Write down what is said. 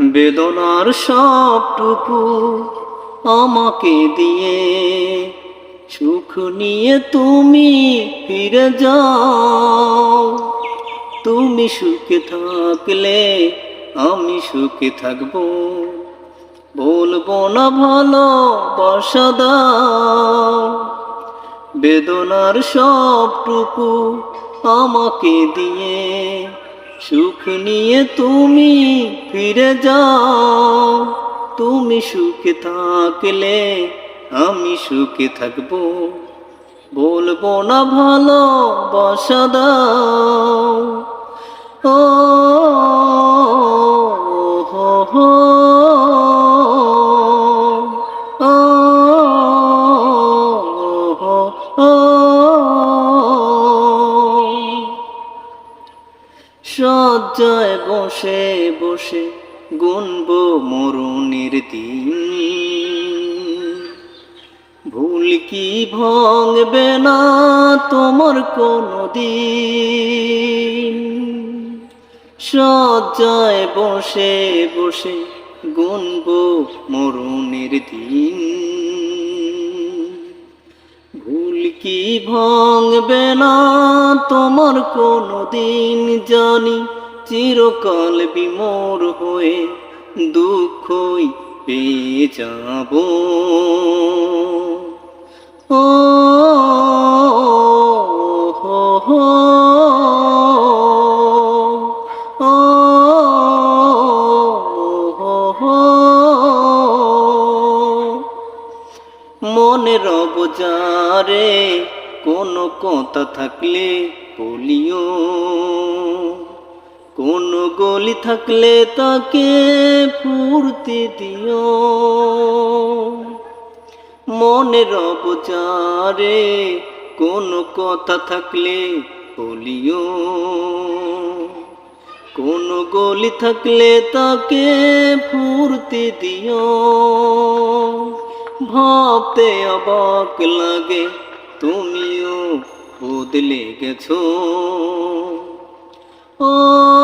বেদনার সবটুকু আমাকে দিয়ে। সুখ নিয়ে তুমি ফিরে যাও। তুমি সুখে থাকলে আমি সুখে থাকব। বলব না ভালো বাসা দাও। বেদনার সবটুকু আমাকে দিয়ে। সুখ নিয়ে তুমি ফিরে যাও। তুমি সুখে থাকলে আমি সুখে থাকব। বলব না ভালো বাসা ও সজ্জায় বসে বসে গুনব মরুনির দিন। ভুল কি ভাঙবে না তোমার কোনো দিন? সজ্জায় বসে বসে গুনব মরুনির দিন। কি ভাঙবে না তোমার কোনো দিন জানি? চিরকাল বিমর হয়ে দুঃখই পেয়ে যাব। মনে রব যারে কোনো কথা থাকলে বলিও। কোন গলি থাকলে তাকে ফুর্তি দিও। মনে রব যারে কোনো কথা থাকলে বলিও। কোন গলি থাকলে তাকে ফুর্তি দিও। ভাবতে অবাক লাগে তুমিও বদলে গেছো। ও